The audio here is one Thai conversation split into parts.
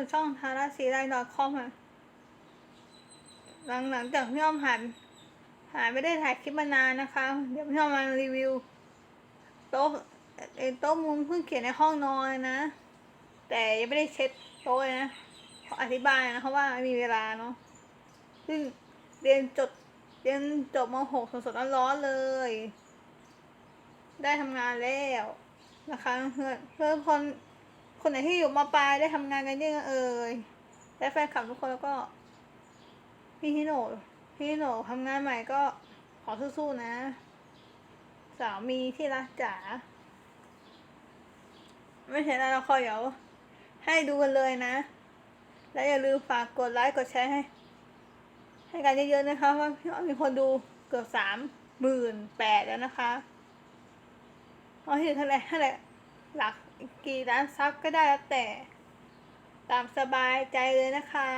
สู่ช่องทาราซีไลน์ดอทคอมค่ะหลังหลังจากพี่อ้อมหันหายไม่ได้ถ่ายคลิปมานานนะคะ เดี๋ยวพี่อ้อมมารีวิวโต๊ะโต๊ะมุมเพิ่งเขียนในห้องนอนนะ แต่ยังไม่ได้เช็ดโต๊ะนะขออธิบายนะเพราะว่าไม่มีเวลาเนาะซึ่งเรียนจบเรียนจบม .6 สดๆร้อนๆเลย ได้ทำงานแล้วนะคะเพื่อนเพื่อนคน คนไหนที่อยู่มาปลายได้ทำงานกันยังเอ่ยและแฟนคลับทุกคนแล้วก็พี่ฮิโนะพี่ฮิโนะทำงานใหม่ก็ขอสู้ๆนะ สามีที่รักจ๋าไม่เห็นอะไรเราคอยเดี๋ยวให้ดูกันเลยนะ และอย่าลืมฝากกดไลค์กดแชร์ให้ ให้กันเยอะๆนะคะว่าพี่อ้อมมีคนดูเกือบสามหมื่นแปดแล้วนะคะเอาให้ถึงเท่าไหร่เท่าไหร่หลัก กี่ล้านซับก็ได้แล้วแต่ ตามสบายใจเลยนะคะ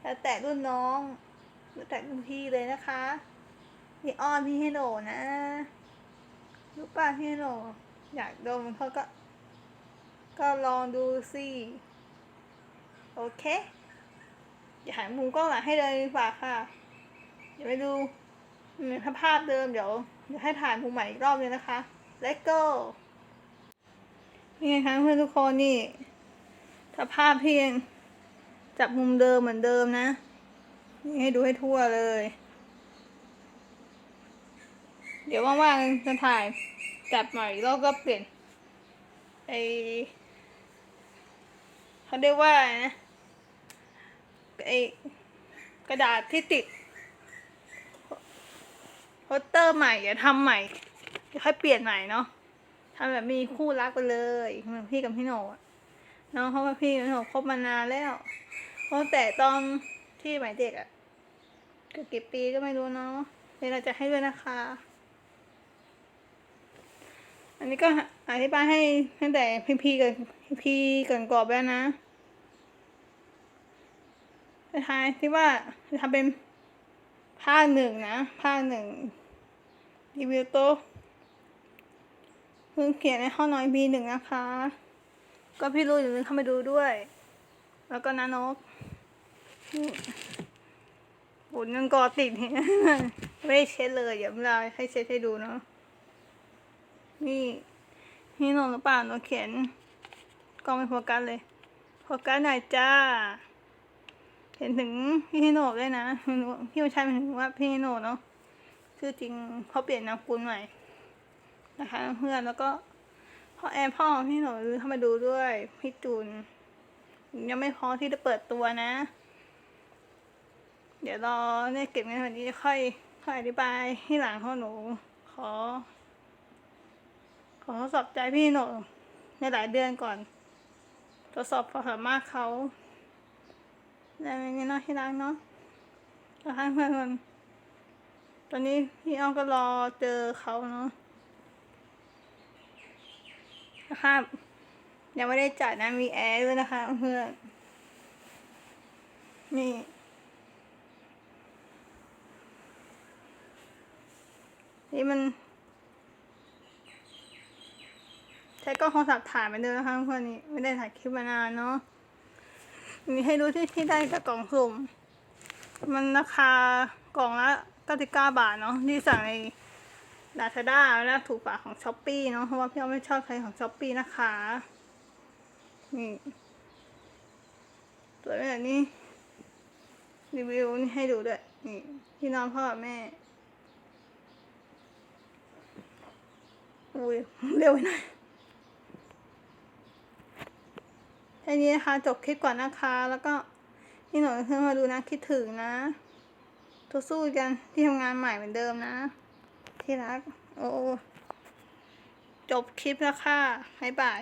แล้วแต่รุ่นน้องแล้วแต่รุ่นพี่เลยนะคะพี่อ้อนพี่ให้โหนนะรู้ป่ะพี่ให้โหนอยากดมเขาก็ ก็ลองดูสิโอเค อย่าหันมุมกล้องหลังให้เลยดีกว่าค่ะเดี๋ยวไปดูถ้าภาพเดิมเดี๋ยวเดี๋ยวให้ถ่ายมุมใหม่อีกรอบเลยนะคะ Let's go นี่ไงคะเพื่อนทุกคนนี่ถ้าภาพที่ยังจับมุมเดิมเหมือนเดิมนะ นี่ให้ดูให้ทั่วเลย เดี๋ยวว่างๆจะถ่ายจับใหม่อีกรอบก็เปลี่ยนไอเขาเรียกว่าอะไรนะไอกระดาษที่ติดโปสเตอร์ใหม่อย่าทำใหม่เดี๋ยวค่อยเปลี่ยนใหม่เนาะ ทำแบบมีคู่รักไปเลยเหมือนพี่กับพี่โหนอะน้องเขากับพี่กับพี่โหนคบมานานแล้วเพราะแต่ตอนที่หมายเด็กอะเกือบกี่ปีก็ไม่รู้เนาะเดี๋ยวเราจะให้ด้วยนะคะ อันนี้ก็อธิบายให้ตั้งแต่พี่พี่ๆกับพี่ก่อนกรอบแล้วนะสุดท้ายที่ว่าจะทำเป็นภาคหนึ่งนะ ภาคหนึ่งรีวิวโต เพิ่งเขียนในห้องน้อยบีหนึ่งนะคะ ก็พี่รู้อย่าลืมเข้ามาดูด้วย แล้วก็นานกนี่บุญยังกอติดเนี่ยไม่ได้เช็ดเลยเดี๋ยวเราให้เช็ดให้ดูเนาะนี่นี่นนหรือเปล่าหนูเขียนกล้องไม่โฟกัสเลยโฟกัสหน่อยจ้า เห็นถึงพี่ฮิโนะด้วยนะพี่วันชัยเป็นถึงว่าพี่ฮิโนะเนาะชื่อจริงเขาเปลี่ยนนามสกุลใหม่ นะคะเพื่อนแล้วก็พ่อแอมพ่อของพี่ฮิโนะเข้ามาดูด้วยพี่จูน ยังไม่พร้อมที่จะเปิดตัวนะ เดี๋ยวรอเนี่ยเก็บเงินวันนี้ค่อยค่อยอธิบายที่หลังเพราหนู ขอ ขอทดสอบใจพี่ฮิโนะในหลายเดือนก่อนทดสอบความสามารถเขาได้ไหมเนี่ยเนาะที่รักเนาะนะคะเพื่อนตอนนี้พี่อ้อมก็รอเจอเขาเนาะ นะคะยังไม่ได้จัดนะมีแอร์ด้วยนะคะเพื่อนนี่นี่มันใช้กล้องโทรศัพท์ถ่ายเหมือนเดิมนะคะเพื่อนนี่ไม่ได้ถ่ายคลิปมานานเนาะมีให้ดูที่ที่ได้จากกล่องสุ่มมันราคากล่องละ99บาทเนาะที่สั่งใน ลาซาด้าแล้วถูกกว่าของช้อปปี้เนาะเพราะว่าพี่อ้อมไม่ชอบใช้ของช้อปปี้นะคะนี่สวยแบบนี้ รีวิวนี่ให้ดูด้วย นี่ที่นอนพ่อกับแม่อุ้ยเร็วไปหน่อยแค่นี้นะคะ จบคลิปก่อนนะคะ แล้วก็นี่หนูเพื่อนมาดูนะคิดถึงนะ ทุกสู้กันที่ทำงานใหม่เหมือนเดิมนะ ที่รัก โอ้ จบคลิปแล้วค่ะบ๊ายบาย